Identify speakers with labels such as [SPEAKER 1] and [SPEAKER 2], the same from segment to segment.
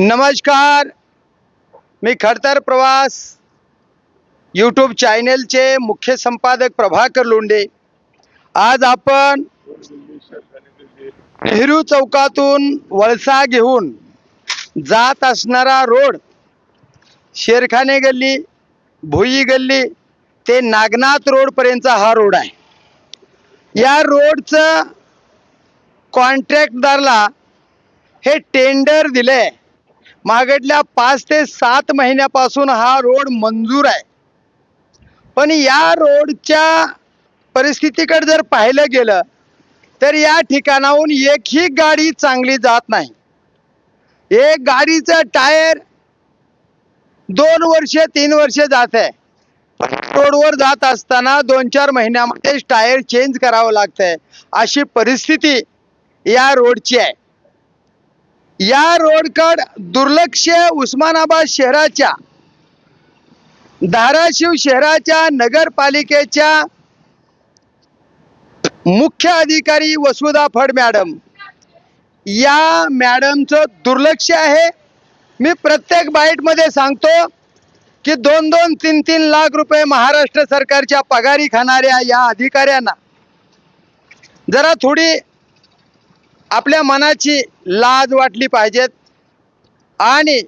[SPEAKER 1] नमस्कार. मी खडतर प्रवास यूट्यूब चॅनेलचे मुख्य संपादक प्रभाकर लोंडे आज आपण नेहरू चौकातून वळसा घेऊन जात असणारा रोड शेरखाने गल्ली भुई गल्ली ते नागनाथ रोडपर्यंतचा हा रोड आहे. या रोडचं कॉन्ट्रॅक्टदारला हे टेंडर दिले मागडल्या पाच ते सात महिन्यापासून हा रोड मंजूर आहे. पण या रोडच्या परिस्थितीकडे जर पाहिलं गेलं तर या ठिकाणाहून एकही गाडी चांगली जात नाही. एक गाडीचं टायर दोन वर्ष तीन वर्ष जात आहे. रोडवर जात असताना दोन चार महिन्यामध्येच टायर चेंज करावं लागतंय. अशी परिस्थिती या रोडची आहे. या रोडकड दुर्लक्ष उस्मानाबाद शहराच्या धाराशिव शहराच्या नगरपालिकेच्या मुख्य अधिकारी वसुधा फड मॅडम. या मॅडमचं दुर्लक्ष आहे. मी प्रत्येक बाईटमध्ये सांगतो की दोन दोन तीन तीन लाख रुपये महाराष्ट्र सरकारच्या पगारी खाणाऱ्या या अधिकाऱ्यांना जरा थोडी आपल्या मनाची लाज वाटली पाहिजेत. आणि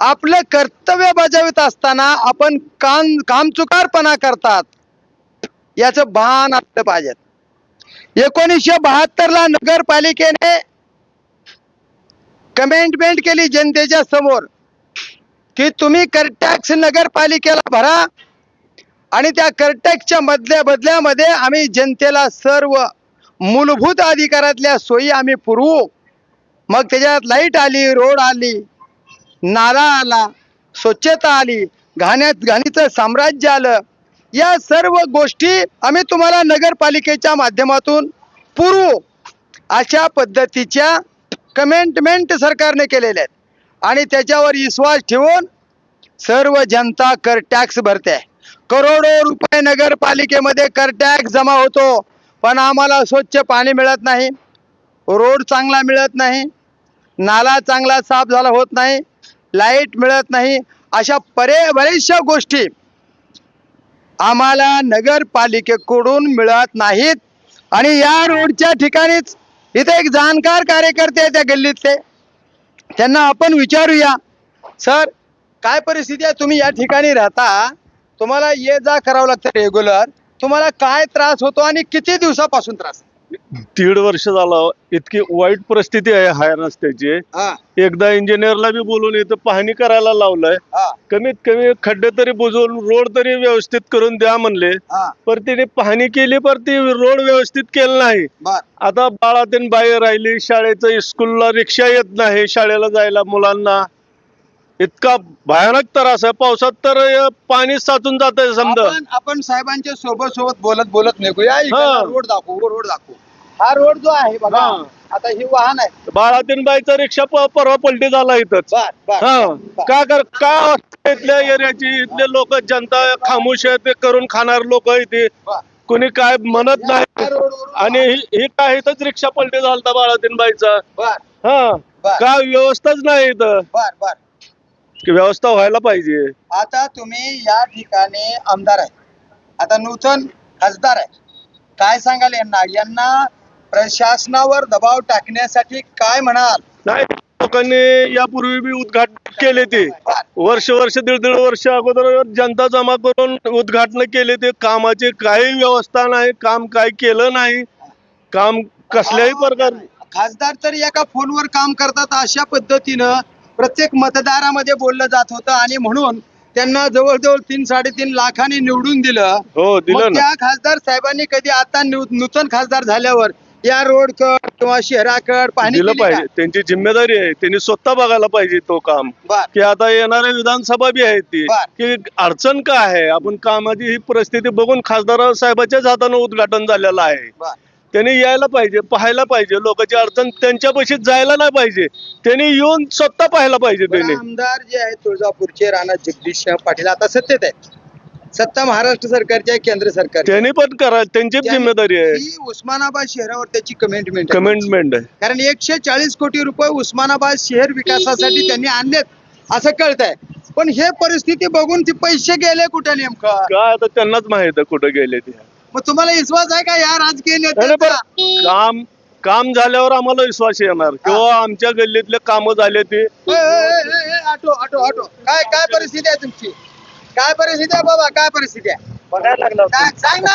[SPEAKER 1] आपलं कर्तव्य बजावत असताना आपण काम कामचुकारपणा करतात. याचं भान असलं पाहिजेत. एकोणीसशे बहात्तरला नगरपालिकेने कमेंटमेंट केली जनतेच्या समोर की तुम्ही करटॅक्स नगरपालिकेला भरा. आणि त्या करटॅक्सच्या मधल्या बदल्यामध्ये आम्ही जनतेला सर्व मूलभूत अधिकारातल्या सोयी आम्ही पुरवू. मग त्याच्यात लाइट आली रोड आली नाला आला स्वच्छता आली घाण्यात घाणीचं साम्राज्य आलं. या सर्व गोष्टी आम्ही तुम्हाला नगरपालिकेच्या माध्यमातून पुरवू. अशा पद्धतीच्या कमेंटमेंट सरकारने केलेल्या आहेत. आणि त्याच्यावर विश्वास ठेवून सर्व जनता कर टॅक्स भरते. करोडो रुपये नगरपालिकेमध्ये कर टॅक्स जमा होतो. पण आम्हाला स्वच्छ पाणी मिळत नाही. रोड चांगला मिळत नाही. नाला चांगला साफ झाला होत नाही. लाइट मिळत नाही. अशा परे बऱ्याचशा गोष्टी आम्हाला नगरपालिकेकडून मिळत नाहीत. आणि या रोडच्या ठिकाणीच इथे एक जाणकार कार्यकर्ते आहे त्या गल्लीतले. त्यांना आपण विचारूया सर काय परिस्थिती आहे? तुम्ही या ठिकाणी राहता. तुम्हाला ये जा करावं लागतं रेग्युलर तुम्हाला काय त्रास होतो आणि किती दिवसापासून त्रास
[SPEAKER 2] दीड वर्ष झालं. इतकी वाईट परिस्थिती आहे हाय रस्त्याची.
[SPEAKER 1] हा.
[SPEAKER 2] एकदा इंजिनियरला बी बोलून इथं पाहणी करायला लावलंय.
[SPEAKER 1] हा.
[SPEAKER 2] कमीत कमी खड्डे तरी बुजवून रोड तरी व्यवस्थित करून द्या म्हणले.
[SPEAKER 1] हा.
[SPEAKER 2] पर तिने पाहणी केली पर ती रोड व्यवस्थित केलं नाही.
[SPEAKER 1] बर.
[SPEAKER 2] आता बाळातीन बाई राहिली शाळेचं स्कूलला रिक्षा येत नाही शाळेला जायला मुलांना. इतका भयानक त्रास आहे. पावसात तर पाणी साचून जात आहे समजा.
[SPEAKER 1] आपण आपण साहेबांच्या सोबत सोबत बोलत बोलत निघूया
[SPEAKER 2] हा.
[SPEAKER 1] रोड दाखवू रोड दाखवू. हा रोड जो आहे बघा
[SPEAKER 2] हा.
[SPEAKER 1] आता ही वाहन आहे.
[SPEAKER 2] बाळातीन बाईचा रिक्षा प- परवा पलटी झाला इथंच.
[SPEAKER 1] बर बर.
[SPEAKER 2] हा.
[SPEAKER 1] बर.
[SPEAKER 2] का कर का इथल्या एरियाची? इथले लोक जनता खामोश आहे ते करून खाणार लोक इथे.
[SPEAKER 1] बर.
[SPEAKER 2] कोणी काय म्हणत
[SPEAKER 1] या
[SPEAKER 2] नाही.
[SPEAKER 1] रोडवरून
[SPEAKER 2] आणि ही. ही काय इथंच रिक्षा पलटी झालता बाळातीन बाईचा
[SPEAKER 1] बर.
[SPEAKER 2] हा.
[SPEAKER 1] बर.
[SPEAKER 2] का व्यवस्थाच नाही इथं?
[SPEAKER 1] बर बर.
[SPEAKER 2] की व्यवस्था व्हायला पाहिजे.
[SPEAKER 1] आता तुम्ही या ठिकाणी आमदार आहे. आता नूतन खासदार आहे. काय सांगाल यांना? यांना प्रशासनावर दबाव टाकण्यासाठी काय म्हणाल?
[SPEAKER 2] नाही लोकांनी यापूर्वी बी उद्घाटन केले ते. वर्ष वर्ष दीड दीड वर्ष अगोदर जनता जमा करून उद्घाटन केले ते. कामाची काही व्यवस्था नाही काम काय केलं नाही. काम कसल्याही प्रकार
[SPEAKER 1] खासदार तर एका फोनवर काम करतात अशा पद्धतीनं प्रत्येक मतदारामध्ये बोललं जात होतं आणि म्हणून त्यांना जवळजवळ तीन साडेतीन लाखांनी निवडून दिलं.
[SPEAKER 2] हो
[SPEAKER 1] मग
[SPEAKER 2] दिलं ना.
[SPEAKER 1] त्या खासदार साहेबांनी कधी आता नू- नूतन खासदार झाल्यावर या रोड कड किंवा शहराकड पाहणी
[SPEAKER 2] दिलं
[SPEAKER 1] केली का?
[SPEAKER 2] पाहिजे. त्यांची जिम्मेदारी आहे. त्यांनी स्वतः बघायला पाहिजे तो काम.
[SPEAKER 1] बर.
[SPEAKER 2] की आता येणाऱ्या विधानसभा बी आहे ती.
[SPEAKER 1] बर.
[SPEAKER 2] की अडचण काय आहे? आपण कामाची ही परिस्थिती बघून खासदार साहेबाच्याच हातानं उद्घाटन झालेलं आहे.
[SPEAKER 1] बर.
[SPEAKER 2] त्यांनी यायला पाहिजे पाहायला पाहिजे लोकांची अडचण त्यांच्यापाशी जायला नाही पाहिजे. त्यांनी येऊन स्वतः पाहायला पाहिजे त्यांनी.
[SPEAKER 1] आमदार जे आहेत तुळजापूरचे राणा जगदीश पाटील आता सत्तेत आहेत. सत्ता महाराष्ट्र सरकारची आहे केंद्र सरकार
[SPEAKER 2] त्यांनी पण करा त्यांची जिम्मेदारी आहे.
[SPEAKER 1] उस्मानाबाद शहरावर त्याची कमेंटमेंट
[SPEAKER 2] कमेंटमेंट आहे.
[SPEAKER 1] कारण एकशे चाळीस कोटी रुपये उस्मानाबाद शहर विकासासाठी त्यांनी आणलेत असं कळत आहे पण हे परिस्थिती बघून ते पैसे गेले कुठे नेमकं?
[SPEAKER 2] काय आता त्यांनाच माहीत आहे कुठे गेले ते.
[SPEAKER 1] मग तुम्हाला विश्वास आहे का या राजकीय नेत्यांचा?
[SPEAKER 2] काम काम झाल्यावर आम्हाला विश्वास येणार. किंवा आमच्या गल्लीतले काम झाले ते.
[SPEAKER 1] ए, ए, ए, ए, ऑटो ऑटो ऑटो काय काय परिस्थिती आहे तुमची? काय परिस्थिती आहे बाबा? काय परिस्थिती आहे?
[SPEAKER 3] बघायला लागला
[SPEAKER 1] काय सांग ना.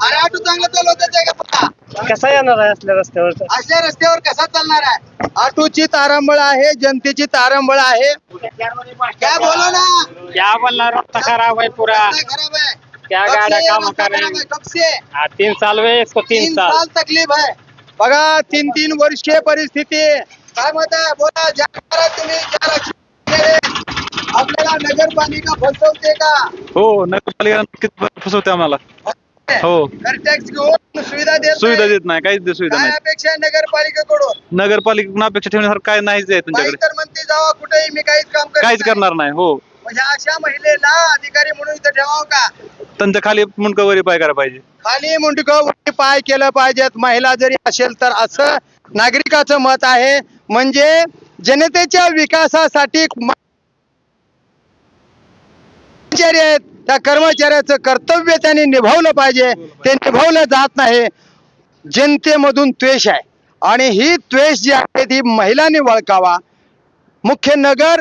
[SPEAKER 1] अरे ऑटो चांगलं चालवत आहे का
[SPEAKER 3] कसा येणार आहे असल्या रस्त्यावर
[SPEAKER 1] अशा रस्त्यावर कसा चालणार आहे? ऑटोची तारंबळ आहे जनतेची तारंबळ आहे. काय बोला ना?
[SPEAKER 3] क्या बोलना रास्ता खराब है पूरा.
[SPEAKER 1] रस्ता खराब है
[SPEAKER 3] क्या
[SPEAKER 1] ये
[SPEAKER 3] काम कर रहे हैं?
[SPEAKER 1] कब से?
[SPEAKER 3] हाँ, तीन साल हुए इसको तीन
[SPEAKER 1] तीन
[SPEAKER 3] साल।
[SPEAKER 1] साल तकलीफ है। बघा तीन तीन वर्षीय परिस्थिती. काय मत आहे? बोला ज्या करा तुम्ही ज्या लक्ष आपल्याला नगरपालिका फसवते का?
[SPEAKER 4] हो नगरपालिका नक्कीच फसवते आम्हाला. हो.
[SPEAKER 1] तर टॅक्स घेऊन सुविधा देत
[SPEAKER 4] सुविधा. देत नाही काहीच दे- सुविधा
[SPEAKER 1] काय
[SPEAKER 4] नाही.
[SPEAKER 1] अपेक्षा नगरपालिकेकडून?
[SPEAKER 4] नगरपालिकेकडून अपेक्षा ठेवण्यासारखं काय नाहीच आहे
[SPEAKER 1] बाई
[SPEAKER 4] त्यांच्याकडे
[SPEAKER 1] तर म्हणते जावा कुठेही मी काहीच काम करत
[SPEAKER 4] काहीच
[SPEAKER 1] नाही.
[SPEAKER 4] करणार नाही हो.
[SPEAKER 1] म्हणजे अशा महिलेला अधिकारी म्हणून इथं ठेवावं का?
[SPEAKER 4] त्यांच्या खाली मुंडकवरी पाय करायला पाहिजे.
[SPEAKER 1] खाली मुंडकं वरती पाय केलं पाहिजेत. महिला जरी असेल तर असं नागरिकाचं मत आहे. म्हणजे जनतेच्या विकासासाठी कर्मचारी आहेत. त्या कर्मचाऱ्याचं कर्तव्य त्यांनी निभावलं पाहिजे. ते निभावलं जात नाही. जनतेमधून द्वेष आहे. आणि ही द्वेष जी आहे ती महिलांनी वळकावा. मुख्य नगर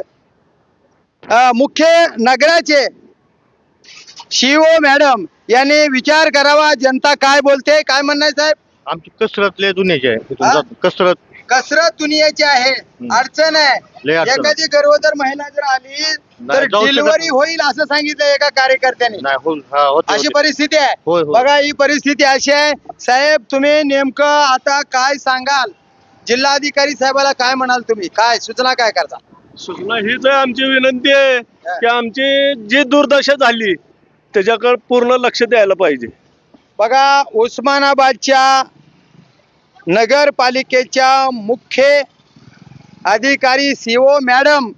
[SPEAKER 1] मुख्य नगराचे शिओ मॅडम यांनी विचार करावा जनता काय बोलते काय म्हणणं आहे साहेब?
[SPEAKER 5] आमची कसरत लय दुनियाची आहे. कसरत.
[SPEAKER 1] कसरत दुनियाची आहे अडचण
[SPEAKER 5] लय
[SPEAKER 1] आहे
[SPEAKER 5] अडचण.
[SPEAKER 1] एखादी गर्भोदर महिला जर आली तर
[SPEAKER 5] नाही, जाऊ शकत
[SPEAKER 1] डिलिव्हरी
[SPEAKER 5] नाही.
[SPEAKER 1] होईल असं सांगितलं एका कार्यकर्त्याने.
[SPEAKER 5] नाही होऊन हा होते
[SPEAKER 1] अशी
[SPEAKER 5] होते.
[SPEAKER 1] परिस्थिती आहे.
[SPEAKER 5] होय.
[SPEAKER 1] बघा ही परिस्थिती अशी आहे. साहेब तुम्ही नेमकं आता काय सांगाल? जिल्हाधिकारी साहेबाला काय म्हणाल तुम्ही? काय सूचना काय करता?
[SPEAKER 2] सूचना हीच आमची विनंती आहे की आमची जी दुर्दशा झाली त्याच्याकडे पूर्ण लक्ष द्यायला पाहिजे.
[SPEAKER 1] बघा उस्मानाबादच्या नगरपालिकेच्या मुख्य अधिकारी सीओ मॅडम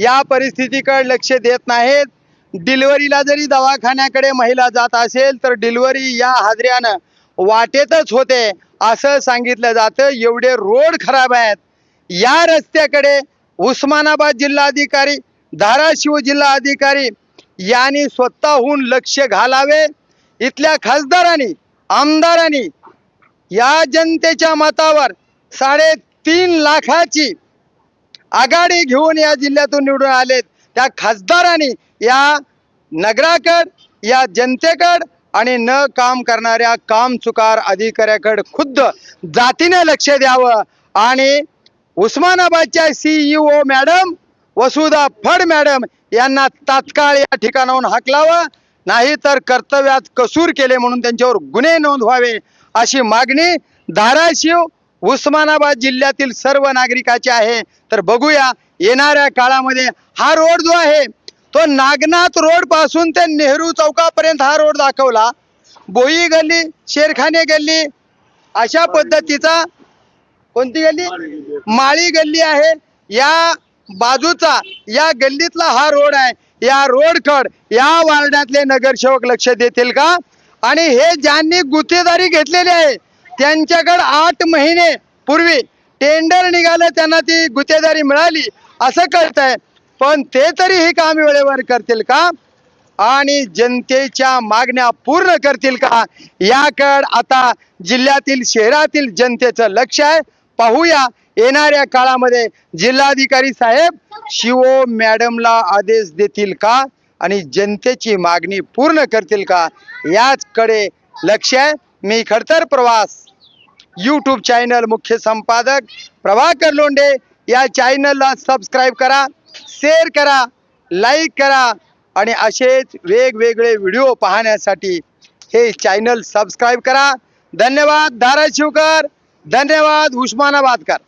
[SPEAKER 1] या परिस्थितीकडे लक्ष देत नाहीत. डिलिव्हरीला जरी दवाखान्याकडे महिला जात असेल तर डिलिव्हरी या हादऱ्यानं वाटेतच होते असं सांगितलं जातं. एवढे रोड खराब आहेत. या रस्त्याकडे उस्मानाबाद जिल्हाधिकारी धाराशिव जिल्हाधिकारी यांनी स्वतःहून लक्ष घालावे. इथल्या खासदारांनी आमदारांनी या जनतेच्या मतावर साडेतीन लाखाची आघाडी घेऊन या जिल्ह्यातून निवडून आलेत. त्या खासदारांनी या नगराकड या जनतेकड आणि न काम करणाऱ्या कामचुकार अधिकाऱ्याकड खुद्द जातीने लक्ष द्यावं आणि उस्मानाबादच्या CEO madam Vasudha Phad madam यांना तात्काळ या ठिकाणाहून हाकलावं नाही तर कर्तव्यात कसूर केले म्हणून त्यांच्यावर गुन्हे नोंद व्हावे अशी मागणी धाराशिव उस्मानाबाद जिल्ह्यातील सर्व नागरिकाची आहे. तर बघूया येणाऱ्या काळामध्ये हा रोड जो आहे तो नागनाथ रोडपासून ते नेहरू चौकापर्यंत हा रोड दाखवला. बोई गल्ली शेरखाने गल्ली अशा पद्धतीचा कोणती गल्ली? माळी गल्ली आहे. या बाजूचा या गल्लीतला हा रोड आहे. या रोडकड या वार्डातले नगरसेवक लक्ष देतील का? आणि हे ज्यांनी गुत्तेदारी घेतलेली आहे त्यांच्याकडे आठ महिने पूर्वी टेंडर निघालं त्यांना ती गुत्तेदारी मिळाली. असं कळतंय. पण ते तरी ही काम वेळेवर करतील का? आणि जनतेच्या मागण्या पूर्ण करतील का? याकड आता जिल्ह्यातील शहरातील जनतेचं लक्ष आहे. पाहूया येणाऱ्या काळामध्ये जिल्हाधिकारी साहेब शिवो मॅडमला आदेश देतील का? आणि जनतेची मागणी पूर्ण करतील का? याचकडे लक्ष आहे. मी खडतर प्रवास यूट्यूब चॅनल मुख्य संपादक प्रभाकर लोंढे. या चॅनलला सबस्क्राईब करा शेअर करा लाईक करा आणि असेच वेगवेगळे व्हिडिओ पाहण्यासाठी हे चॅनल सबस्क्राईब करा. धन्यवाद धाराशिवकर! धन्यवाद उस्मानाबादकर.